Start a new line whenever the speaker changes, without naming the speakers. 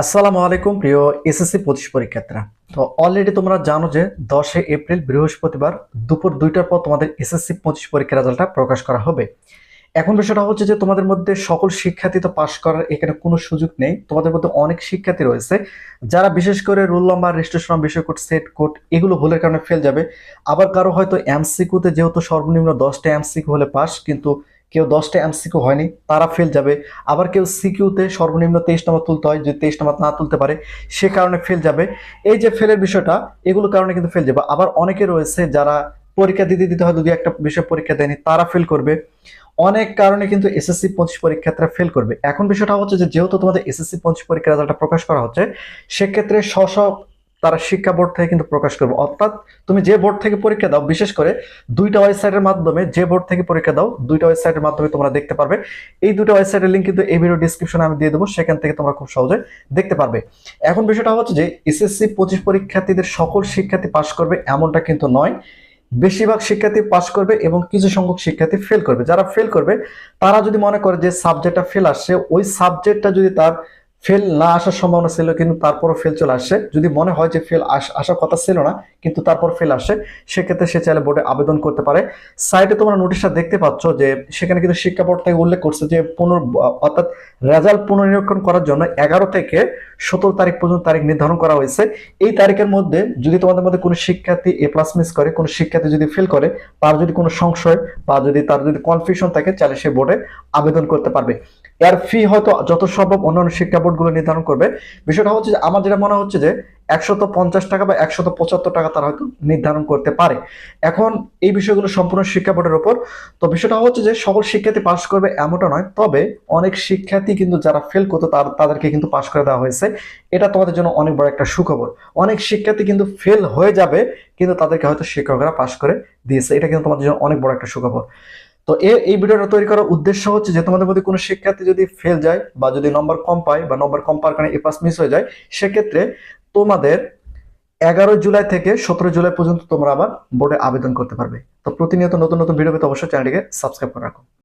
আসসালামু আলাইকুম, প্রিয় এসএসসি পঁচিশ পরীক্ষার্থীরা। তো অলরেডি তোমরা জানো যে দশই এপ্রিল, বৃহস্পতিবার দুপুর দুইটার পর তোমাদের এসএসসি পঁচিশ পরীক্ষার রেজাল্টটা প্রকাশ করা হবে। এখন বিষয়টা হচ্ছে যে তোমাদের মধ্যে সকল শিক্ষার্থী তো পাশ করার এখানে কোনো সুযোগ নেই। তোমাদের মধ্যে অনেক শিক্ষার্থী রয়েছে, যারা বিশেষ করে রোল নাম্বার রেজিস্ট্রেশন বিষয় কোড সেট কোড এগুলো ভুলের কারণে ফেল যাবে। আবার কারও হয়তো এমসিকিউতে যেহেতু সর্বনিম্ন দশটা এমসিকিউ হলে পাস কিন্তু কেউ দশটা এমসিকিউ হয়নি, তারা ফেল যাবে। আবার কেউ সিকিউতে সর্বনিম্ন তেইশ নম্বর তুলতে হয়, যদি তেইশ নম্বর না তুলতে পারে, সে কারণে ফেল যাবে। এই যে ফেলের বিষয়টা, এগুলোর কারণে কিন্তু ফেল যাবে। আবার অনেকে রয়েছে যারা পরীক্ষা দিতে দিতে হয়তো দুই একটা বিষয় পরীক্ষা দেয়নি, তারা ফেল করবে। অনেক কারণে কিন্তু এসএসসি পঁচিশ পরীক্ষার্থীরা ফেল করবে। এখন বিষয়টা হচ্ছে যে, যেহেতু তোমাদের এসএসসি পঁচিশ পরীক্ষার রেজাল্টটা প্রকাশ করা হচ্ছে, সেক্ষেত্রে স্ব তারা শিক্ষা বোর্ড থেকে কিন্তু প্রকাশ করবে। অর্থাৎ তুমি যে বোর্ড থেকে পরীক্ষা দাও, বিশেষ করে দুইটা ওয়েবসাইটের মাধ্যমে যে বোর্ড থেকে পরীক্ষা দাও, দুইটা ওয়েবসাইটের মাধ্যমে তোমরা দেখতে পারবে। এই দুটো ওয়েবসাইটের লিঙ্ক কিন্তু এই ভিডিও ডিসক্রিপশনে আমি দিয়ে দেবো। সেখান থেকে তোমরা খুব সহজে দেখতে পারবে। এখন বিষয়টা হচ্ছে যে এসএসসি পঁচিশ পরীক্ষার্থীদের সকল শিক্ষার্থী পাশ করবে এমনটা কিন্তু নয়। বেশিরভাগ শিক্ষার্থী পাশ করবে এবং কিছু সংখ্যক শিক্ষার্থী ফেল করবে। যারা ফেল করবে, তারা যদি মনে করে যে সাবজেক্টটা ফেল আসছে, ওই সাবজেক্টটা যদি তার ফেল না আসার সম্ভাবনা ছিল, কিন্তু তারপরও ফেল চলে আসে। যদি মনে হয় যে ফেল আসার কথা ছিল না, কিন্তু তারপর ফেল আসে, সেক্ষেত্রে সে চাইলে বোর্ডে আবেদন করতে পারে। সাইটে তোমরা নোটিশটা দেখতে পাচ্ছ যে, সেখানে কিন্তু শিক্ষা বোর্ড থেকে উল্লেখ করছে যে, পুনর, অর্থাৎ রেজাল্ট পুনর্নিরীক্ষণ করার জন্য এগারো থেকে সতেরো তারিখ পর্যন্ত তারিখ নির্ধারণ করা হয়েছে। এই তারিখের মধ্যে যদি তোমাদের মধ্যে কোনো শিক্ষার্থী এ প্লাস মিস করে, কোনো শিক্ষার্থী যদি ফেল করে, তার যদি কোনো সংশয় বা যদি তার যদি কনফিউশন থাকে তাহলে সে বোর্ডে আবেদন করতে পারবে। এর ফি হয়তো যত সম্ভব অন্যান্য শিক্ষা বোর্ডগুলো নির্ধারণ করবে। বিষয়টা হচ্ছে যে, আমার যেটা মনে হচ্ছে যে, একশত পঞ্চাশ টাকা বা একশত পঁচাত্তর টাকা তারা হয়তো নির্ধারণ করতে পারে। এখন এই বিষয়গুলো সম্পূর্ণ শিক্ষা বোর্ডের ওপর। তো বিষয়টা হচ্ছে যে, সকল শিক্ষার্থী পাশ করবে এমনটা নয়, তবে অনেক শিক্ষার্থী কিন্তু যারা ফেল করতো, তার, তাদেরকে কিন্তু পাশ করে দেওয়া হয়েছে। এটা তোমাদের জন্য অনেক বড় একটা সুখবর। অনেক শিক্ষার্থী কিন্তু ফেল হয়ে যাবে, কিন্তু তাদেরকে হয়তো শিক্ষকরা পাশ করে দিয়েছে। এটা কিন্তু তোমাদের জন্য অনেক বড় একটা সুখবর। তো এই ভিডিওটা তৈরি করার উদ্দেশ্য হচ্ছে যে তোমাদের মধ্যে কোনো শিক্ষার্থী যদি ফেল যায় বা যদি নম্বর কম পায় বা নম্বর কম পাওয়ার কারণে এ পাস মিস হয়ে যায়, সেক্ষেত্রে তোমাদের এগারো জুলাই থেকে সতেরো জুলাই পর্যন্ত তোমরা আবার বোর্ডে আবেদন করতে পারবে। তো প্রতিনিয়ত নতুন নতুন ভিডিও পেতে অবশ্যই চ্যানেলটিকে সাবস্ক্রাইব করে রাখো।